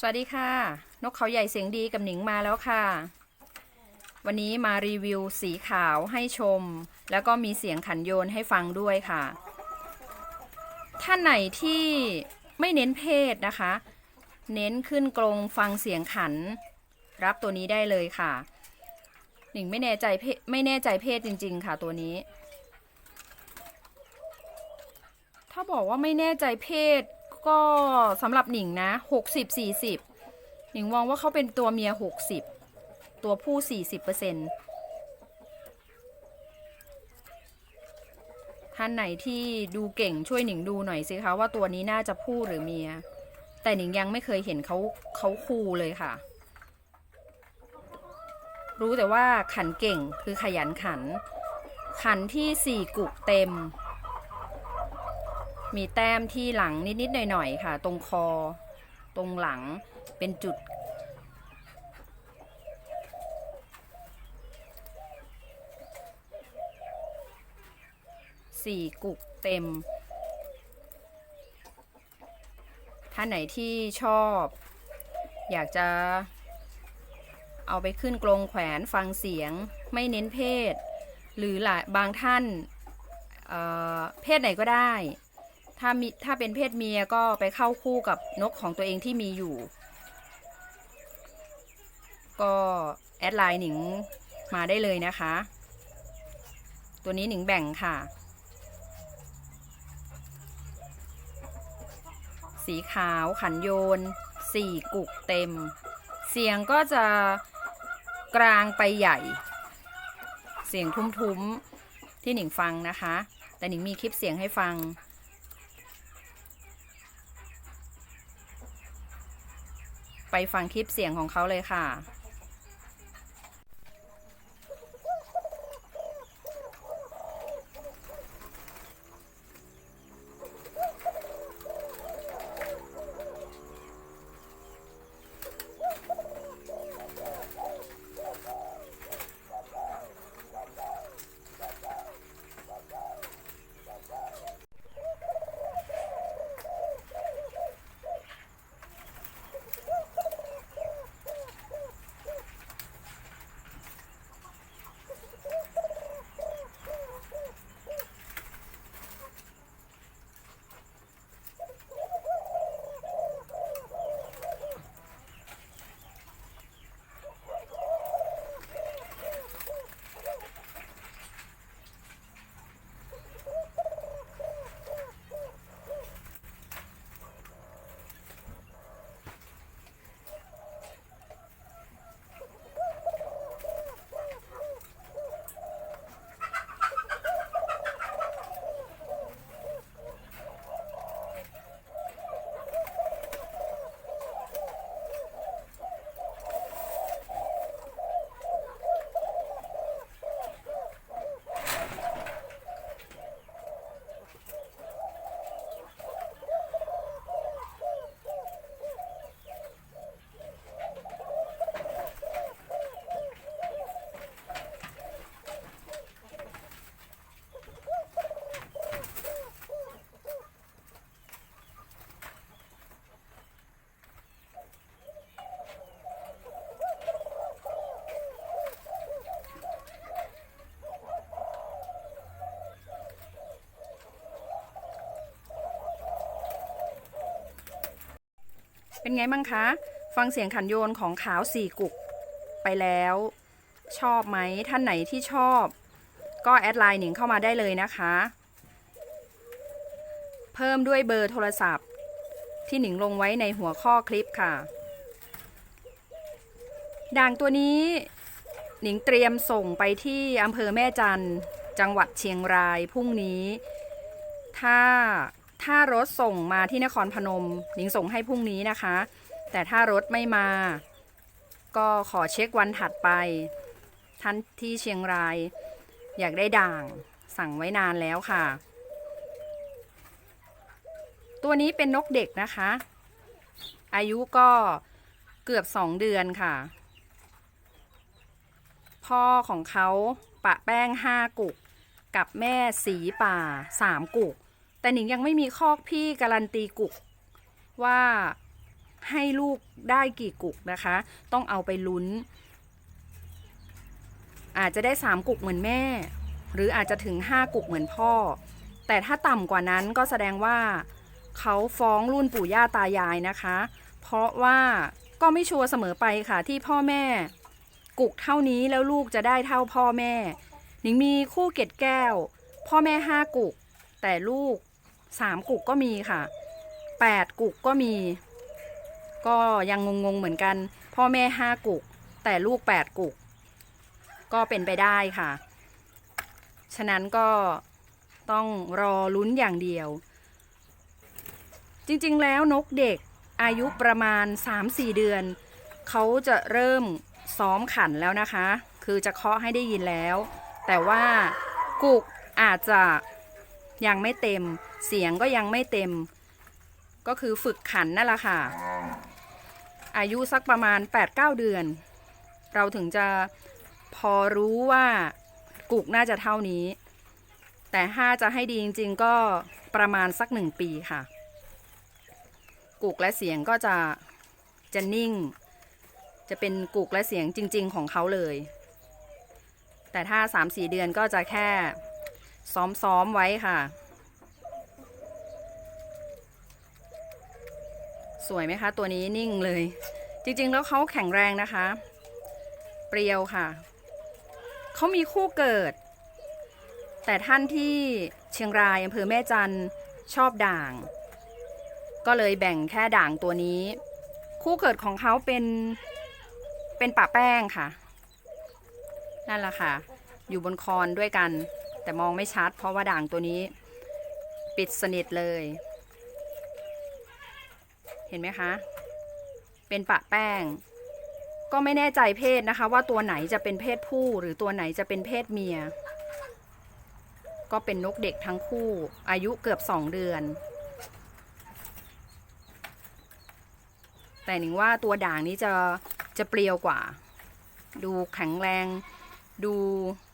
สวัสดีค่ะ นกเขาใหญ่เสียงดีกับหนิงมาแล้วค่ะ วันนี้มารีวิวสีขาวให้ชม แล้วก็มีเสียงขันโยนให้ฟังด้วยค่ะ ท่านไหนที่ไม่เน้นเพศนะคะ เน้นขึ้นกรงฟังเสียงขัน รับตัวนี้ได้เลยค่ะ หนิงไม่แน่ใจเพศไม่แน่ใจเพศจริง ๆ ค่ะตัวนี้ ถ้าบอกว่าไม่แน่ใจเพศ ก็สำหรับหนิงนะหกสิบสี่สิบหนิงมองว่าเขาเป็นตัวเมียหกสิบตัวผู้สี่สิบเปอร์เซ็นท่านไหนที่ดูเก่งช่วยหนิงดูหน่อยสิคะว่าตัวนี้น่าจะผู้หรือเมีย แต่หนิงยังไม่เคยเห็นเขาเขาคู่เลยค่ะ รู้แต่ว่าขันเก่งคือขยันขัน ขันที่สี่กุกเต็ม มีแต้มที่หลังนิด ๆ หน่อย ๆ ค่ะ ตรงคอ ตรงหลังเป็นจุด สี่กุกเต็ม ท่านไหนที่ชอบ อยากจะเอาไปขึ้นกรงแขวนฟังเสียงไม่เน้นเพศ หรือหลายบางท่านเเพศไหนก็ได้ ถ้ามีถ้าเป็นเพศเมียก็ไปเข้าคู่กับนกของตัวเองที่มีอยู่ ก็แอดไลน์หนิงมาได้เลยนะคะ ตัวนี้หนิงแบ่งค่ะ สีขาวขันโยนสี่กุกเต็ม เสียงก็จะกลางไปใหญ่ เสียงทุ้มๆที่หนิงฟังนะคะ แต่หนิงมีคลิปเสียงให้ฟัง ไป ฟังคลิปเสียงของเขาเลยค่ะ เป็นไงบ้างคะ ฟังเสียงขันโยนของขาวสี่กุกไปแล้ว ชอบไหมท่านไหนที่ชอบ ก็แอดไลน์หนิงเข้ามาได้เลยนะคะ เพิ่มด้วยเบอร์โทรศัพท์ ที่หนิงลงไว้ในหัวข้อคลิปค่ะ ด่างตัวนี้หนิงเตรียมส่งไปที่อำเภอแม่จันจังหวัดเชียงรายพรุ่งนี้ ถ้า ถ้ารถส่งมาที่นครพนมหนิงส่งให้พรุ่งนี้นะคะ แต่ถ้ารถไม่มา ก็ขอเช็ควันถัดไป ท่านที่เชียงราย อยากได้ด่างสั่งไว้นานแล้วค่ะ ตัวนี้เป็นนกเด็กนะคะ อายุก็เกือบสองเดือนค่ะ พ่อของเขาปะแป้งห้ากุก กับแม่สีป่าสามกุก แต่หนิงยังไม่มีคอกพี่การันตีกุกว่าให้ลูกได้กี่กุกนะคะ ต้องเอาไปลุ้น อาจจะได้สามกุกเหมือนแม่ หรืออาจจะถึงห้ากุกเหมือนพ่อ แต่ถ้าต่ำกว่านั้นก็แสดงว่า เขาฟ้องรุ่นปู่ย่าตายายนะคะ เพราะว่าก็ไม่ชัวร์เสมอไปค่ะที่พ่อแม่ กุกเท่านี้แล้วลูกจะได้เท่าพ่อแม่ หนิงมีคู่เกล็ดแก้ว พ่อแม่ห้ากุก แต่ลูก สามกุกก็มีค่ะแปดกุกก็มี ก็ยังงงๆเหมือนกัน พ่อแม่ห้ากุก แต่ลูกแปดกุก ก็เป็นไปได้ค่ะ ฉะนั้นก็ต้องรอลุ้นอย่างเดียว จริงๆแล้วนกเด็กอายุประมาณ 3-4 เดือน เขาจะเริ่มซ้อมขันแล้วนะคะ คือจะเคาะให้ได้ยินแล้ว แต่ว่ากุกอาจจะ ยังไม่เต็ม เสียงก็ยังไม่เต็ม ก็คือฝึกขันนั่นแหละค่ะ อายุสักประมาณ 8-9 เดือน เราถึงจะพอรู้ว่ากุกน่าจะเท่านี้ แต่ถ้าจะให้ดีจริง ๆ ก็ประมาณสักหนึ่งปีค่ะ กุกและเสียงก็จะจะนิ่ง จะเป็นกุกและเสียงจริง ๆ ของเขาเลย แต่ถ้า 3-4 เดือนก็จะแค่ ซ้อมๆไว้ค่ะ สวยไหมคะ ตัวนี้นิ่งเลย จริงๆ แล้วเขาแข็งแรงนะคะ เปรียวค่ะ เขามีคู่เกิด แต่ท่านที่เชียงรายอำเภอแม่จันชอบด่าง ก็เลยแบ่งแค่ด่างตัวนี้ คู่เกิดของเขาเป็นเป็นป่าแป้งค่ะ นั่นแหละค่ะ อยู่บนคอนด้วยกัน แต่มองไม่ชัด เพราะว่าด่างตัวนี้ ปิดสนิทเลย เห็นไหมคะ เป็นปะแป้ง ก็ไม่แน่ใจเพศนะคะ ว่าตัวไหนจะเป็นเพศผู้หรือตัวไหนจะเป็นเพศเมีย ก็เป็นนกเด็กทั้งคู่ อายุเกือบสองเดือน แต่หนิงว่าตัวด่างนี้จะจะเปรียวกว่า ดูแข็งแรง ดู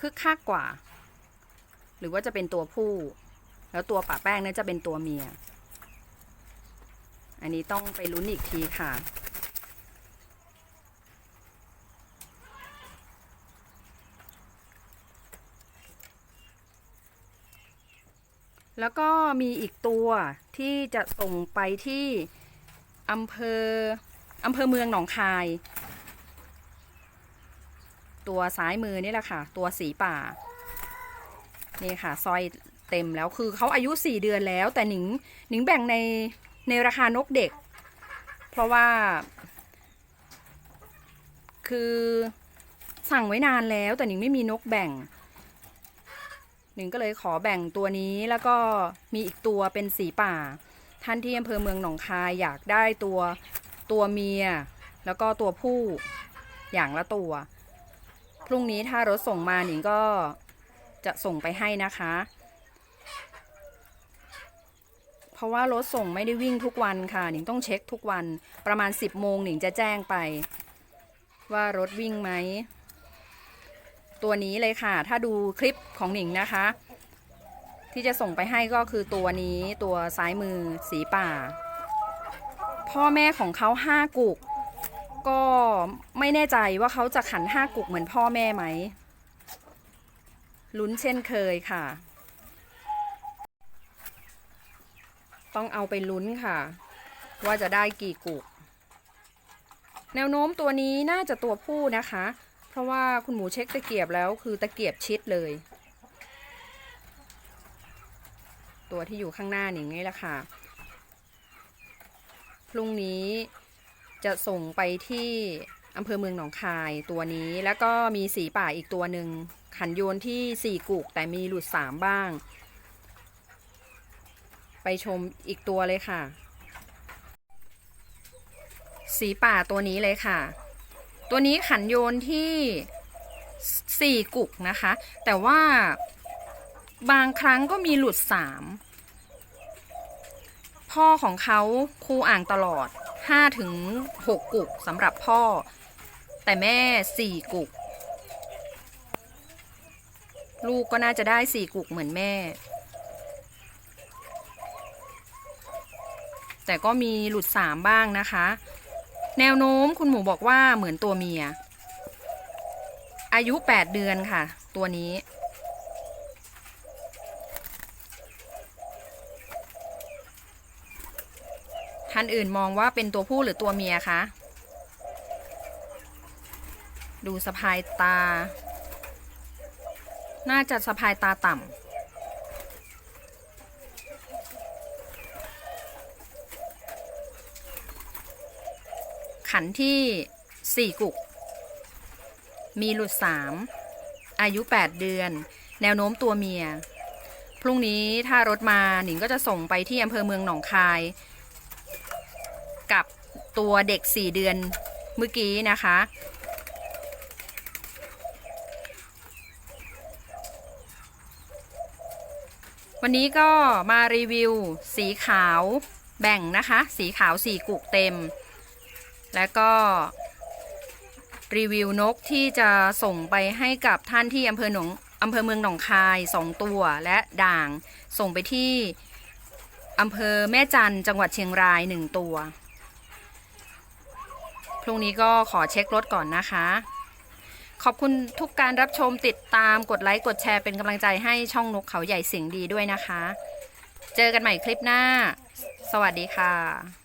คึกคักกว่า รือว่าจะเป็นตัวผู้ แล้วตัวป่าแป้งนั้นจะเป็นตัวเมีย อันนี้ต้องไปลุ้นอีกทีค่ะ แล้วก็มีอีกตัวที่จะส่งไปที่อำเภออำเภอเมืองหนองคาย ตัวซ้ายมือนี่แหละค่ะ ตัวสีป่า นี่ค่ะซอยเต็มแล้วคือเขาอายุ 4 เดือนแล้ว แต่หนิงหนิงแบ่งในในราคานกเด็ก เพราะว่า คือสั่งไว้นานแล้ว แต่หนิงไม่มีนกแบ่ง หนิงก็เลยขอแบ่งตัวนี้แล้วก็มีอีกตัวเป็นสีป่า ท่านที่อำเภอเมืองหนองคายอยากได้ตัวตัวเมีย แล้วก็ตัวผู้อย่างละตัว พรุ่งนี้ถ้ารถส่งมาหนิงก็ จะส่งไปให้นะคะ เพราะว่ารถส่งไม่ได้วิ่งทุกวันค่ะหนิงต้องเช็คทุกวันประมาณ 10โมงหนิงจะแจ้งไป ว่ารถวิ่งไหม ตัวนี้เลยค่ะ ถ้าดูคลิปของหนิงนะคะ ที่จะส่งไปให้ก็คือตัวนี้ตัวซ้ายมือสีป่า พ่อแม่ของเขาห้ากุกก็ไม่แน่ใจว่าเขาจะขันห้ากุกเหมือนพ่อแม่ไหม ลุ้นเช่นเคยค่ะ ต้องเอาไปลุ้นค่ะ ว่าจะได้กี่กุก แนวโน้มตัวนี้น่าจะตัวผู้นะคะ เพราะว่าคุณหมูเช็คตะเกียบแล้วคือตะเกียบชิดเลย ตัวที่อยู่ข้างหน้านี่ไงล่ะค่ะ พรุ่งนี้จะส่งไปที่ อำเภอเมืองหนองคายตัวนี้ แล้วก็มีสีป่าอีกตัวหนึ่งขันโยนที่สี่กุกแต่มีหลุดสามบ้าง ไปชมอีกตัวเลยค่ะ สีป่าตัวนี้เลยค่ะ ตัวนี้ขันโยนที่สี่กุกนะคะ แต่ว่าบางครั้งก็มีหลุดสามพ่อของเขาครูอ่างตลอด5ถึง6กุกสำหรับพ่อ แต่แม่4กุก ลูกก็น่าจะได้4กุกเหมือนแม่ แต่ก็มีหลุดสามบ้างนะคะ แนวโน้มคุณหมูบอกว่าเหมือนตัวเมีย อายุ8เดือนค่ะ ตัวนี้ท่านอื่นมองว่าเป็นตัวผู้หรือตัวเมียคะ ดูสะพายตา น่าจะสะพายตาต่ำขันที่ 4 กุก มีหลุด 3 อายุ 8 เดือน แนวโน้มตัวเมีย พรุ่งนี้ถ้ารถมาหนิงก็จะส่งไปที่อำเภอเมืองหนองคาย กับตัวเด็ก 4 เดือนเมื่อกี้นะคะ วันนี้ก็มารีวิวสีขาวแบ่งนะคะ สีขาว4กุกเต็ม แล้วก็ รีวิวนกที่จะส่งไปให้กับท่านที่อำเภอหนองอำเภอเมืองหนองคาย 2 ตัวและด่างส่งไปที่อำเภอแม่จันจังหวัดเชียงราย 1 ตัว พรุ่งนี้ก็ขอเช็ครถก่อนนะคะ ขอบคุณทุกการรับชมติดตามกดไลค์กดแชร์เป็นกำลังใจให้ช่องนกเขาใหญ่เสียงดีด้วยนะคะ เจอกันใหม่คลิปหน้า สวัสดีค่ะ